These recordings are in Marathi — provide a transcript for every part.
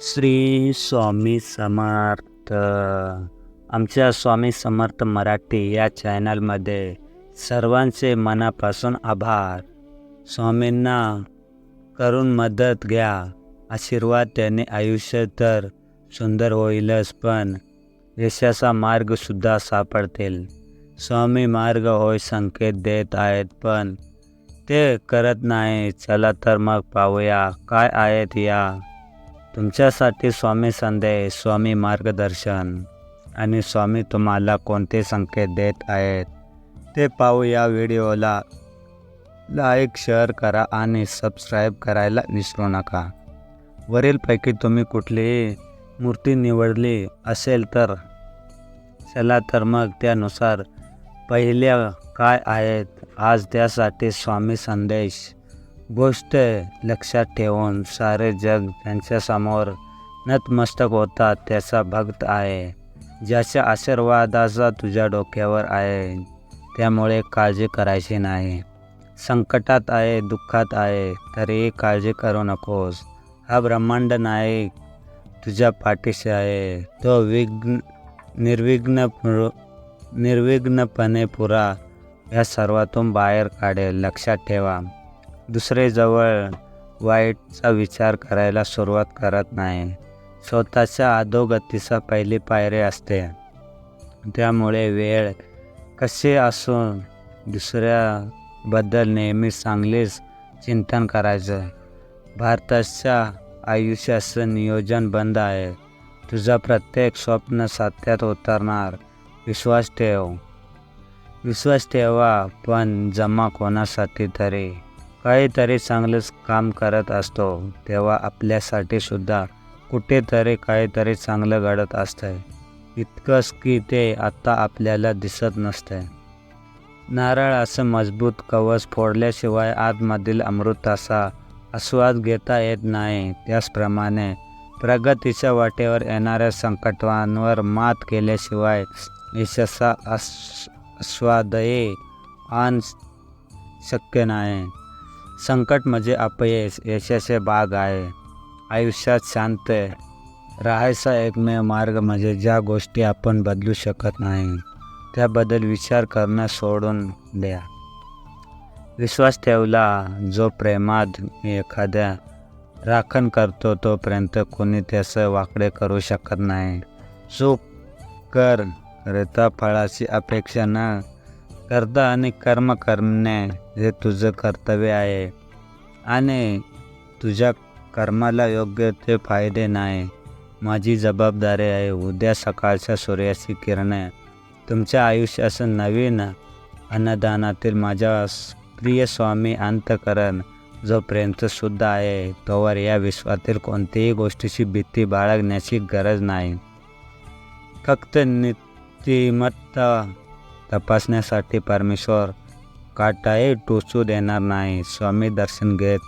श्री स्वामी समर्थ. आमच्या स्वामी समर्थ मराठी या चॅनलमध्ये सर्वांचे मनापासून आभार. स्वामींना करून मदत घ्या. आशीर्वाद त्याने आयुष्य तर सुंदर होईलच पण यशाचा मार्गसुद्धा सापडतील. स्वामी मार्ग होय संकेत देत आहेत पण ते करत नाही. चला तर मग पाहूया. काय आहेत या? तुमच्यासाठी स्वामी संदेश स्वामी मार्गदर्शन आणि स्वामी तुम्हाला कोणते संकेत देत आहेत ते पाहू या व्हिडिओला लाईक शेअर करा आणि सबस्क्राईब करायला विसरू नका. वरीलपैकी तुम्ही कुठलीही मूर्ती निवडली असेल तर चला तर मग त्यानुसार पहिल्या काय आहेत आज त्यासाठी स्वामी संदेश गोष्ट लक्षात ठेवून सारे जग त्यांच्यासमोर नतमस्तक होतात त्याचा भक्त आहे ज्याच्या आशीर्वादाचा तुझ्या डोक्यावर आहे त्यामुळे काळजी करायची नाही. संकटात आहे दुःखात आहे तरीही काळजी करू नकोस. हा ब्रह्मांड नायक तुझ्या पाठीशी आहे. तो विघ्न निर्विघ्न निर्विघ्नपणे पुरा या सर्वातून बाहेर काढेल. लक्षात ठेवा. दुसरेजवळ वाईटचा विचार करायला सुरुवात करत नाही. स्वतःच्या अधोगतीचा पहिली पायरी असते. त्यामुळे वेळ कसे असून दुसऱ्याबद्दल नेहमी चांगलेच चिंतन करायचं. भारताच्या आयुष्याचं नियोजन बंद आहे. तुझा प्रत्येक स्वप्न सत्यात उतरणार. विश्वास ठेव. विश्वास ठेवा पण जमा कोणासाठी तरी. काहीतरी चांगलंच काम करत असतो तेव्हा आपल्यासाठी सुद्धा कुठेतरी काहीतरी चांगलं घडत असतंय. इतकंच की ते आत्ता आपल्याला दिसत नसतंय. नारळ असं मजबूत कवच फोडल्याशिवाय आतमधील अमृताचा आस्वाद घेता येत नाही. त्याचप्रमाणे प्रगतीच्या वाटेवर येणाऱ्या संकटांवर मात केल्याशिवाय यशाचा आस्वादही आण शक्य नाही. संकट म्हणजे अपयश यशाचे भाग आहे. आयुष्यात शांत आहे. राहायचा एकमेव मार्ग म्हणजे ज्या गोष्टी आपण बदलू शकत नाही त्याबद्दल विचार करणं सोडून द्या. विश्वास ठेवला जो प्रेमात एखाद्या राखण करतो तोपर्यंत कोणी त्याचं वाकडे करू शकत नाही. चूक कर करता फळाची अपेक्षा न कर्ता आणि कर्म करणे हे तुझं कर्तव्य आहे. आणि तुझ्या कर्माला योग्य ते फायदे नाही. माझी जबाबदारी आहे उद्या सकाळच्या सूर्याची किरणे. तुमच्या आयुष्याचं नवीन अन्नदानातील माझ्या प्रिय स्वामी अंतकरण जो जोपर्यंतसुद्धा आहे तोवर या विश्वातील कोणत्याही गोष्टीची भीती बाळगण्याची गरज नाही. फक्त नीतिमत्ता तपासण्यासाठी परमेश्वर काटाही टोचू देणार नाही. स्वामी दर्शन घेत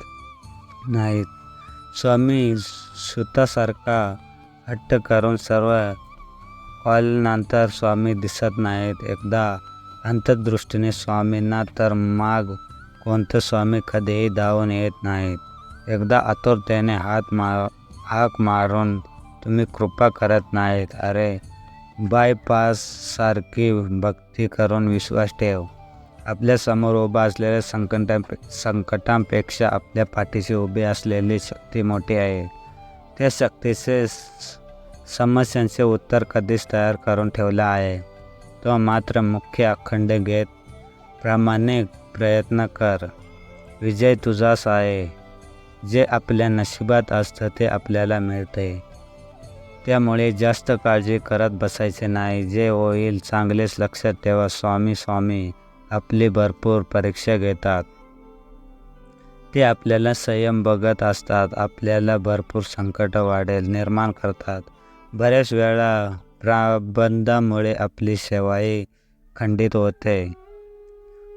नाहीत. स्वामी सुतासारखा हट्ट करून सर्व कॉलनंतर स्वामी दिसत नाहीत. एकदा अंतर्दृष्टीने स्वामींना तर माग कोणतं स्वामी कधीही धावून येत नाहीत. एकदा आतुरतेने हात मार हाक मारून तुम्ही कृपा करत नाहीत. अरे बायपाससारखी भक्ती करून विश्वास ठेव. आपल्यासमोर उभा असलेल्या संकटा संकटांपेक्षा आपल्या पाठीशी उभी असलेली शक्ती मोठी आहे. त्या शक्तीचे समस्यांचे उत्तर कधीच तयार करून ठेवलं आहे. तो मात्र मुख्य अखंड घेत प्रामाणिक प्रयत्न कर. विजय तुझाच आहे. जे आपल्या नशिबात असतं ते आपल्याला मिळते त्यामुळे जास्त काळजी करत बसायचे नाही. जे होईल चांगलेच लक्षात ठेवा. स्वामी स्वामी आपली भरपूर परीक्षा घेतात. ते आपल्याला संयम बघत असतात. आपल्याला भरपूर संकट वाढेल निर्माण करतात. बऱ्याच वेळा प्राबंधामुळे आपली सेवाही खंडित होते.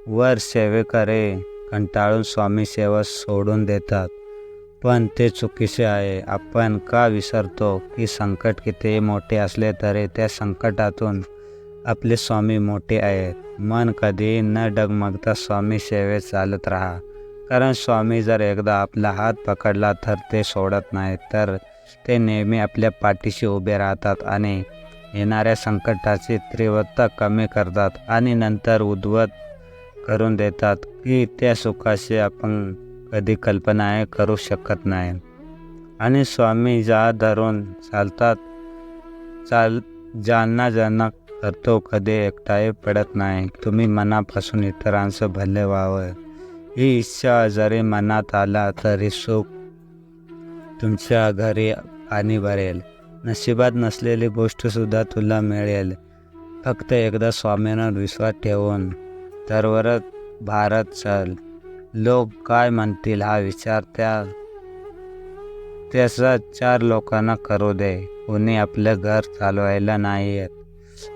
वर सेवेकरे कंटाळून स्वामी सेवा सोडून देतात. पण ते चुकीचे आहे. आपण का विसरतो की संकट कितीही मोठे असले तरी त्या संकटातून आपले स्वामी मोठे आहेत. मन कधीही न डगमगता स्वामी सेवेत चालत राहा. कारण स्वामी जर एकदा आपला हात पकडला तर ते सोडत नाहीत तर ते नेहमी आपल्या पाठीशी उभे राहतात आणि येणाऱ्या संकटाची तीव्रता कमी करतात आणि नंतर उद्वत करून देतात की त्या सुखाशी आपण कधी कल्पना करू शकत नाही. आणि स्वामी जा धरून चालतात चाल ज्यांना ज्यांना करतो कधी एकटाही पडत नाही. तुम्ही मनापासून इतरांचं भले व्हावं. ही इच्छा जरी मनात आला तरी सुख तुमच्या घरी पाणी भरेल. नशिबात नसलेली गोष्टसुद्धा तुला मिळेल. फक्त एकदा स्वामींवर विश्वास ठेवून तरवरच भारत चल. लोक काय म्हणतील हा विचार त्या त्याचा चार लोकांना करू दे. कोणी आपलं घर चालवायला नाही येत.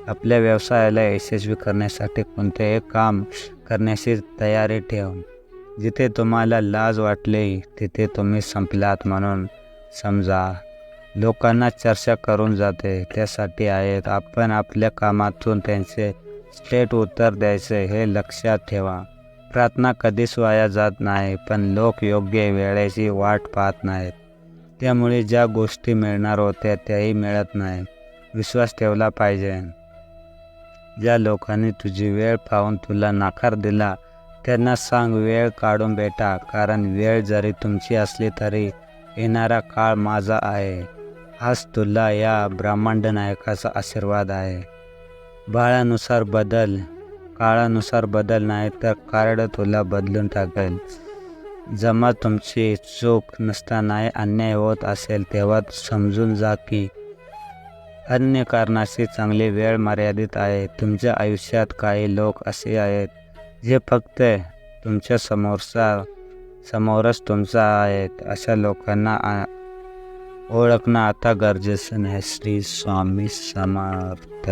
आपल्या व्यवसायाला यशस्वी करण्यासाठी कोणतेही काम करण्याची तयारी ठेव जिथे तुम्हाला लाज वाटली तिथे तुम्ही संपलात म्हणून समजा. लोकांना चर्चा करून जाते त्यासाठी आहेत. आपण आपल्या कामातून त्यांचे स्टेट उत्तर द्यायचे हे लक्षात ठेवा. प्रार्थना कधीच वाया जात नाही पण लोक योग्य वेळेची वाट पाहत नाहीत. त्यामुळे ज्या गोष्टी मिळणार होत्या त्याही मिळत नाही. विश्वास ठेवला पाहिजे. ज्या लोकांनी तुझी वेळ पाहून तुला नाकार दिला त्यांना सांग वेळ काढून बेटा कारण वेळ जरी तुमची असली तरी येणारा काळ माझा आहे. हाच तुला या ब्रह्मांड नायकाचा आशीर्वाद आहे. बाळानुसार बदल. काळानुसार बदल नाही तर कार्ड तुला बदलून टाकेल. जमा तुमची चूक नसतानाही अन्याय होत असेल तेव्हा समजून जा की अन्य कारणाशी चांगली वेळ मर्यादित आहे. तुमच्या आयुष्यात काही लोक असे आहेत जे फक्त तुमच्या समोरचा समोरच तुमचा आहेत. अशा लोकांना आ- ओळखणं आता गरजेचं नाही. श्री स्वामी समर्थ.